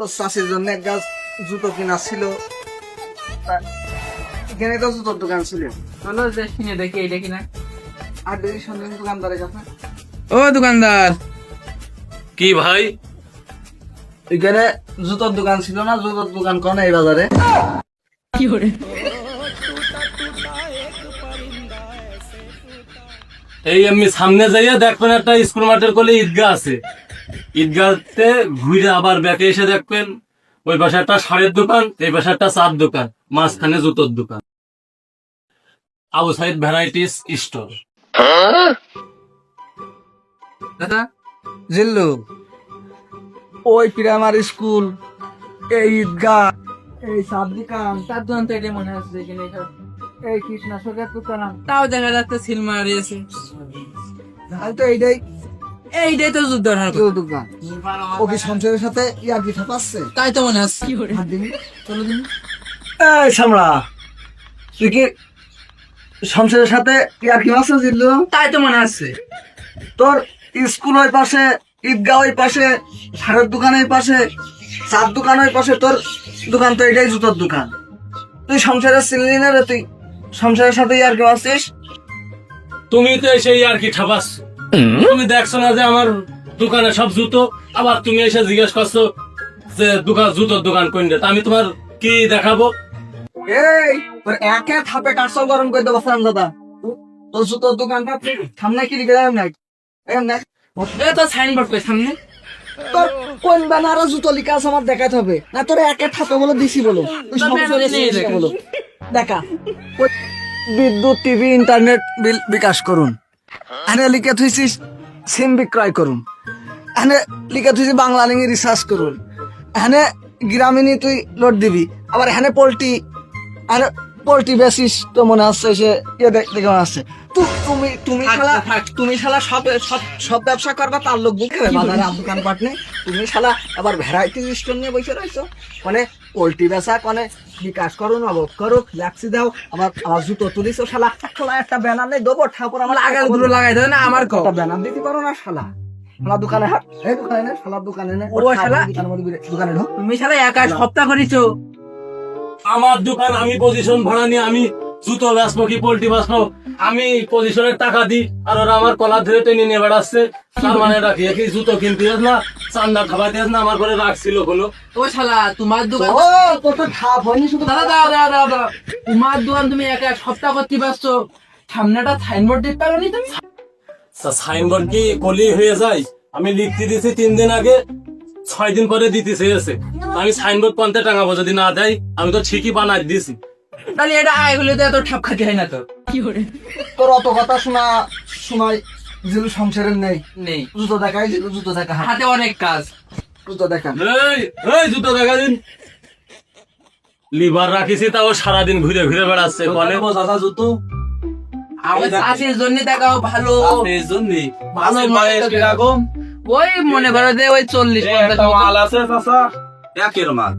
তো চাষির জন্য এক গাছ জুতো কিনা ছিল। এখানে তো জুতোর দোকান ছিল। চলো যে কিনে দেখি এইটা কিনা। আর দেরি সন্ধ্যে দোকানদারের কাছে ও দোকানদার। কি ভাই? এখানে জুতোর দোকান ছিল না জুতোর দোকান কোন এই বাজারে? কি করে? এই আমি সামনে যাইয়া দেখবেন একটা স্কুল মাঠের কোলে ঈদগাহ আছে। ঈদগাহতে ঘুরে আবার ব্যাকে এসে দেখবেন ওই পাশে একটা সারের দোকান এই পাশে একটা চার দোকান মাঝখানে জুতোর দোকান। Abu Saeed varieties store. দাদা জিল্লু ওই প্রাইমারি স্কুল এই ঈদগাহ এই সাত দোকান তার দোকান তো এটা মনে হচ্ছে কিনে এই কীটনাশকের দোকান তাও দেখা যাচ্ছে সিল মারিয়েছে তাহলে তো এইটাই এইটাই তো যুদ্ধ ও কি সঞ্চয়ের সাথে ইয়ার তাই তো মনে হচ্ছে হাত দিবি চলো দিন এই সামরা তুই কি সংসারের সাথে ইয়ার কি মাছ তাই তো মনে হচ্ছে তোর স্কুল ওই পাশে ঈদগাহ ওই পাশে সারের দোকান ওই পাশে চার দোকান ওই পাশে তোর দোকান তো এটাই জুতোর দোকান। তুই সংসারের চিনলি না রে তুই? সংসারের সাথে আর কি আছিস? তুমি তো এসে আর কি ঠাপাস তুমি দেখছ না যে আমার দোকানে সব জুতো? আবার তুমি এসে জিজ্ঞেস করছ যে দোকান জুতোর দোকান কোনটা? আমি তোমার কি দেখাবো? এই তোর একে থাপে কাটসল গরম করে দেবো সান দাদা। তোর জুতোর দোকানটা সামনে কি লিখে নাই এম নাই এ তো সাইনবোর্ড করে সামনে? তোর কোন বানারও জুতো লিখা আছে আমার দেখাতে হবে? না তোর একে থাপে বলে দিছি। বলো। দেখা। বিদ্যুৎ টিভি ইন্টারনেট বিল বিকাশ করুন। এনে লিখে থুইছিস সিম বিক্রয় করুন। এনে লিখে থুইছি বাংলা লিঙ্গে রিসার্চ করুন। এখানে গ্রামীণী তুই লোড দিবি। আবার এখানে পোল্ট্রি আর পোল্ট্রি বেসিস তো মনে হচ্ছে সে ইয়ে দেখ- মনে হচ্ছে তু- তুমি তুমি শালা তুমি শালা সব সব সব ব্যবসা করবা তার লোক বুঝে বাজারে দোকান পাট নেই। তুমি শালা আবার ভ্যারাইটি স্টোর নিয়ে বসে রয়েছো। মানে পোল্ট্রি বেচা মানে বিকাশ করো নবদ করো ফ্ল্যাক্সি দাও আমার আমার জুতো তুলিছো শালা। শালা একটা ব্যানার নেই দেবো ঠাকুর আমার আগে দুটো লাগাই দেবে না আমার কথা ব্যানার দিতে পারো না শালা। শালা দোকানে হাট এই দোকানে না শালা দোকানে না। ও শালা। দোকানে ঢোক তুমি শালা একা সপ্তাহ করিছো। আমার দোকান আমি পজিশন ভাড়া নিয়ে আমি জুতো বেচবো কি পোল্ট্রি বেচবো আমি পজিশনের টাকা দিই আর ওরা আমার কলা ধরে টেনে নিয়ে বেড়াচ্ছে। তার মানে রাখি কি জুতো কিনতে না চান্দা না আমার রাখছিল কোনো ও শালা তোমার দোকান ও ঠাপ হয়নি শুধু। দাদা দাদা দাদা তোমার দোকান তুমি একা এক সপ্তাহ করতে পারছ সামনেটা সাইনবোর্ড দিতে পারো তুমি? সাইনবোর্ড কি কলি হয়ে যায়? আমি লিখতে দিছি তিন দিন আগে ছয় দিন পরে দিতে চেয়েছে আমি সাইনবোর্ড পঞ্চাশ টাকা যদি না দেয় আমি তো ঠিকই বানাই দিয়েছি তাহলে এটা আয় হলে তো এত ঠাপ খাতে হয় না তো। কি করে? তোর অত কথা শোনা সময় জিলু সংসারের নেই। নেই। জুতো দেখাই জিলু জুতো দেখা। হাতে অনেক কাজ। জুতো দেখা। এই এই জুতো দেখা দিন। লিভার রাখিছি তাও সারাদিন ঘুরে ঘুরে বেড়াচ্ছে বলে। দাদা জুতো। আমার চাষের জন্য দেখাও ভালো। এই জন্যই ভালো কীরকম ওই মনে করো যে ওই চল্লিশ মাল আছে চাচা। একের মাল।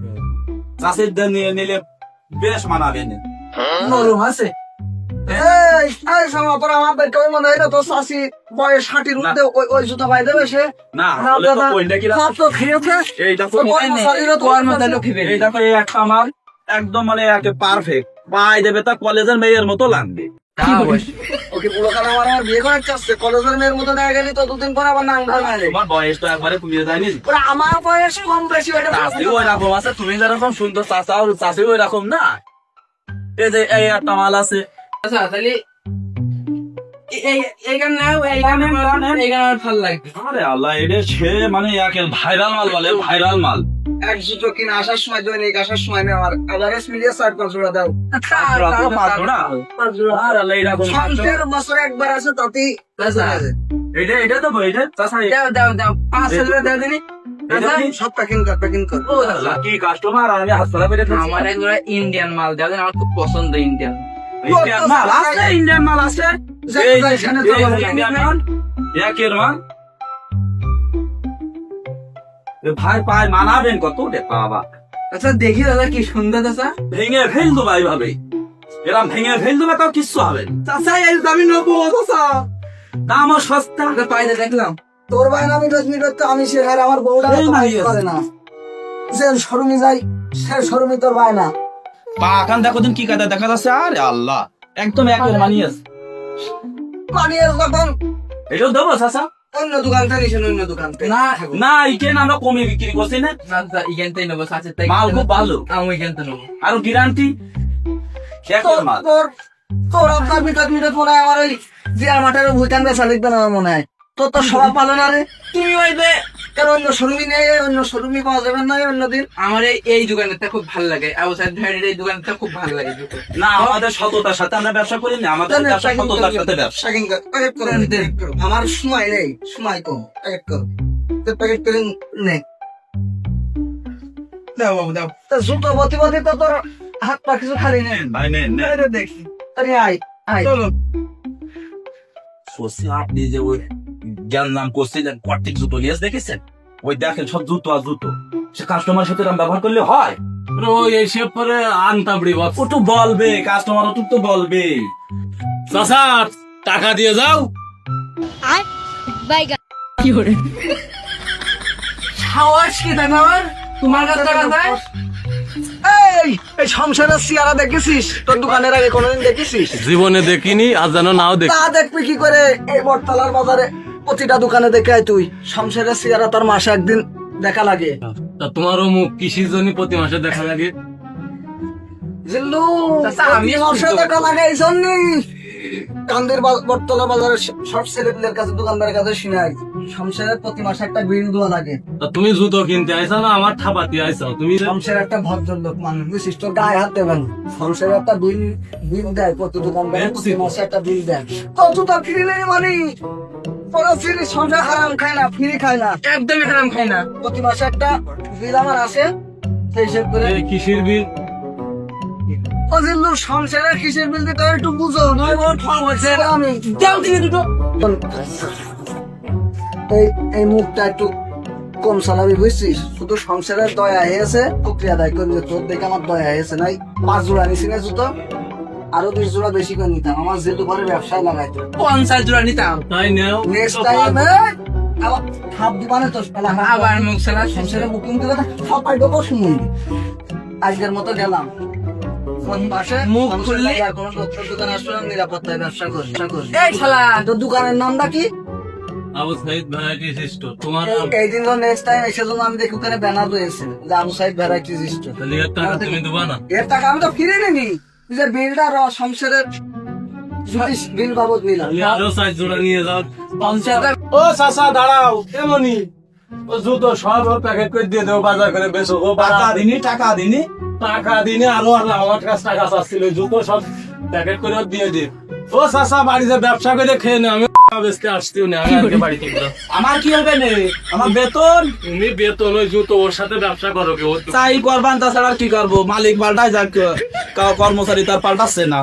চাষের দিয়ে নিয়ে নিলে বেশ মানাবে না নরম আছে। এই এই সময় তোর আমার বের কবে মনে হয় না শাশি বয়স ষাটির উঠতে ওই ওই জুতো পাই দেবে সে না তো তো খেয়েছে। এইটা তো তো এইটা তো একটা আমার একদম মানে একে পারফেক্ট পাই দেবে তা কলেজের মেয়ের মতো লাগবে। তা। ওকে বুড়ো কালে আমার আমার বিয়ে করার চাচ্ছে কলেজের মেয়ের মতো দেখা গেলি তো দুদিন পরে আবার নাং ধর মারে তোমার বয়স তো একবারে কমিয়ে যায়নি আমার বয়স কম বেশি ওটা চাষি ওই রকম আছে তুমি যেরকম সুন্দর চাষা চাষি ওই রকম না? এই যে এই একটা মাল আছে। আচ্ছা তাহলে আল্লাহ এটা মানে ভাইরাল মাল বলে ভাইরাল মাল। এক জুতো কিনে আসার সময় দৈনিক আসার সময় এভারেজ মিলিয়ে ষাট পাঁচ জোড়া দাও। সন্ধ্যের বছরে একবার আছে তাতেই। এটা এটা তো এটা দাও দাও দাও। পাঁচ হাজার দাও দিনি। এটা কি? সব প্যাকিং কর প্যাকিং কর। ও দাদা। আল্লাহ, কি কাস্টমার আমি হাসপাতালে বেড়ে আমার একবার ইন্ডিয়ান মাল দাও দেন, আমার খুব পছন্দ ইন্ডিয়ান ইন্ডিয়ান মাল আছে ইন্ডিয়ান মাল আছে। ইন্ডিয়ান মাল একের মাল। ভাই পায় মানাবেন কত রে বাবা। আচ্ছা দেখি দাদা কি সুন্দর দাদা। ভেঙে ফেল ভাই ভাবে। এরম ভেঙে ফেল দেবে তাও কিচ্ছু হবে না। চাচা এই দামি নেব চাচা। দামও সস্তা। পাইতে দেখলাম। তোর ভাই আমি দশ মিনিট তো আমি হার আমার বউটা তো ভাই করে না। যে শোরুমে যাই সে শোরুমে তোর পায় না। পাখান দেখো দিন কি কাদা দেখা যাচ্ছে। আরে আল্লাহ একদম একদম মানিয়েস মানিয়ে যখন এটাও দেবো চাচা। অন্য দোকান থেকে নিছেন অন্য দোকান থেকে না না ইকেন আমরা কমে বিক্রি করছি না? না দাদা এখানটাই নেব চাচের তাই মাল খুব ভালো। আমি এখানটা নেব। আর গ্যারান্টি তোর তোর তোর আপনার মিটার মিটার আমার ওই জিয়ার মাঠের ভুইকান বেসা আমার মনে হয়। তোর তো সবাই পালো না রে। তুমি ওই যে কারণ অন্য শোরুমে নেই অন্য শোরুমে পাওয়া যাবে না অন্য দিন। আমার এই দোকানটা খুব ভালো লাগে। আউটসাইড ভাইয়ের এই দোকানটা খুব ভালো লাগে না আমাদের সততার সাথে আমরা ব্যবসা করি না আমাদের ব্যবসা সততার সাথে ব্যবসা। আমার সময় নেই সময় কম প্যাকেট করো। তো প্যাকেট করে নে। দাও বাবু দাও। তো জুতো বতি বতি তো তোর হাত পা কিছু খালি নেই। ভাই নেন নেন দেখি। আরে আয় আয়। চলো। আপনি যে ওই জ্ঞান নাম করছিলেন কর্তিক জুতো লিয়াস দেখেছেন? ওই দেখেন সব জুতো আর জুতো। সে কাস্টমার সাথে ব্যবহার করলে হয়? ও এইসব পরে আনতাবড়ি বক্স ও তো বলবে কাস্টমার ও তো বলবে। চাচা টাকা দিয়ে যাও। বাইগা সাহস কি দেন আমার? তোমার কাছে টাকা দেয়? এই এই সংসারের সিয়ারা দেখেছিস? তোর দোকানের আগে কোনোদিন দেখেছিস? জীবনে দেখিনি আর যেন নাও দেখি। তা দেখবি কি করে? এই বটতলার বাজারে প্রতিটা দোকানে দেখে আয় তুই। সংসারের সিয়ারা তোর মাসে একদিন দেখা লাগে। তা তোমারও মুখ কিসির জন্য প্রতি মাসে দেখা লাগে? জিল্লু আমি মাসে দেখা লাগে এই জন্যই। কান্দের বটতলা বাজারে সব ছেলেদের কাছে দোকানদারের কাছে শুনাই সংসারের প্রতি মাসে একটা বিল দেওয়া লাগে। তা তুমি জুতো কিনতে আইসা না আমার তুমি একটা ভদ্রলোক মানুষ বুঝছিস? তোর গায়ে হাত দেবেন একটা বিল বিল দেয় প্রতি দোকানদার প্রতি মাসে একটা বিল দেয়। তো জুতা ফ্রি মানে। পরে ফ্রি সংসার হারাম খায় না ফ্রি খায় না। একদমই খারাপ খাই না। প্রতি মাসে একটা বিল আমার আসে সেই হিসেব করে এই কিসির বিল? অজিল্লুর সংসারের কিসের বিল দিতে একটু বুঝো নয় হয়েছে আমি। দাও দিকে দুটো। এই এই মুখটা একটু কম চালাবি বুঝছিস? শুধু সংসারের দয়া হয়েছে প্রক্রিয়া দায় করবি তোর দেখে আমার দয়া হয়েছে নাই? পাঁচ জোড়া নিছি না জুতো। আরও দুই জোড়া বেশি করে নিতাম। আমার যেহেতু পরে ব্যবসায় লাগাইতো। পঞ্চাশ জোড়া নিতাম। তাই নেও। নেক্সট টাইমে আবার হাফ দিবানে তো আবার মুখ সালা। সংসারে বুকিং দিলে আজকের মতো গেলাম। মুখ খুললে- আর কোনো দত্তর দোকান আসলে আমি নিরাপত্তায় ব্যবসা করি এই শালা। তোর দোকানের নামটা কি? Abu Saeed variety store. তোমার এই- নেক্সট টাইম এসে জন্য আমি দেখি ওখানে ব্যানার রয়েছে যে আবু সাইড ভ্যারাইটিস স্টোর। তাহলে এর টাকা তুমি দেবা না? এর টাকা আমি তো ফিরে নিনি যে বিলটা র সংসারের বিল বাবদ নিলাম। আরও সাইজ জোড়া নিয়ে যাও। ও চাচা দাঁড়াও এমনই ও জুতো সব ওর প্যাকেট করে দিয়ে দেবো বাজার করে বেচো। ও টাকা বাজার দিনি। টাকা দিনি। টাকা দিনে আরও আর আমার কাছে টাকা চাচ্ছিল। জুতো সব প্যাকেট করে দিয়ে দিই ও চাচা বাড়িতে ব্যবসা করে খেয়ে নে আমি বেচতে আসতেও না আমি আজকে বাড়িতে আমার কি হবে নে? আমার বেতন? তুমি বেতন ওই জুতো ওর সাথে ব্যবসা করো কি ও করবান তাছাড়া কি করব? মালিক পাল্টায় যাক কর্মচারী তার পাল্টাচ্ছে না।